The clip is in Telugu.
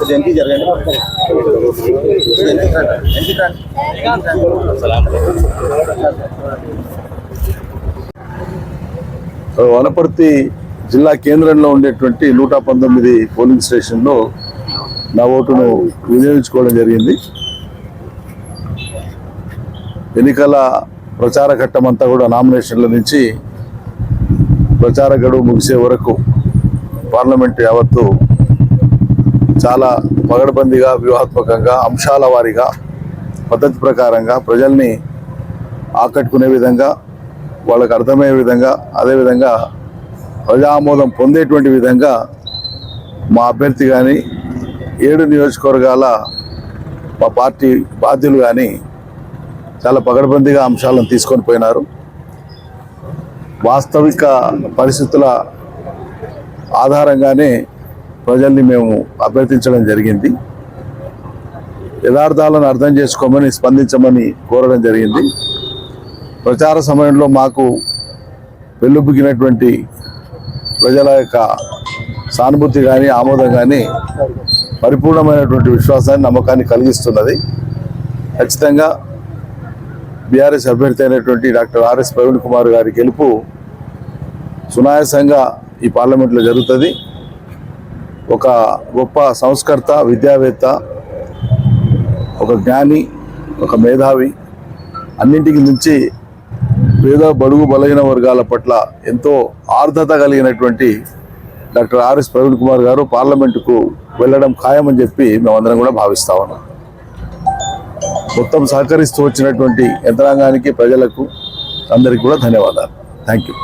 జయంతి జరగండి జయంతి రండి జయంతి రండి వనపర్తి జిల్లా కేంద్రంలో ఉండేటువంటి నూట పంతొమ్మిది పోలింగ్ స్టేషన్లో నా ఓటును వినియోగించుకోవడం జరిగింది. ఎన్నికల ప్రచార ఘట్టం అంతా కూడా నామినేషన్ల నుంచి ప్రచార గడువు ముగిసే వరకు పార్లమెంట్ యావత్తు చాలా పగడబందీగా వ్యూహాత్మకంగా అంశాల వారీగా పద్ధతి ప్రకారంగా ప్రజల్ని ఆకట్టుకునే విధంగా వాళ్ళకు అర్థమయ్యే విధంగా అదేవిధంగా ప్రజా పొందేటువంటి విధంగా మా అభ్యర్థి కానీ ఏడు నియోజకవర్గాల మా పార్టీ బాధ్యులు కానీ చాలా పగడబందీగా అంశాలను తీసుకొని పోయినారు. వాస్తవిక పరిస్థితుల ఆధారంగానే ప్రజల్ని మేము అభ్యర్థించడం జరిగింది. యథార్థాలను అర్థం చేసుకోమని స్పందించమని కోరడం జరిగింది. ప్రచార సమయంలో మాకు వెల్లుబుకినటువంటి ప్రజల యొక్క సానుభూతి కానీ ఆమోదం కానీ పరిపూర్ణమైనటువంటి విశ్వాసాన్ని నమ్మకాన్ని కలిగిస్తున్నది. ఖచ్చితంగా బీఆర్ఎస్ అభ్యర్థి అయినటువంటి డాక్టర్ ఆర్ఎస్ ప్రవీణ్ కుమార్ గారి గెలుపు సునాయాసంగా ఈ పార్లమెంట్లో జరుగుతుంది. ఒక గొప్ప సంస్కర్త విద్యావేత్త ఒక జ్ఞాని ఒక మేధావి. అన్నింటికి మించి పేద బడుగు బలహీన వర్గాల పట్ల ఎంతో ఆర్ద్రత కలిగినటువంటి డాక్టర్ ఆర్ఎస్ ప్రవీణ్ కుమార్ గారు పార్లమెంటుకు వెళ్ళడం ఖాయమని చెప్పి మేమందరం కూడా భావిస్తా ఉన్నాం. మొత్తం సహకరిస్తూ వచ్చినటువంటి యంత్రాంగానికి ప్రజలకు అందరికీ కూడా ధన్యవాదాలు. Thank you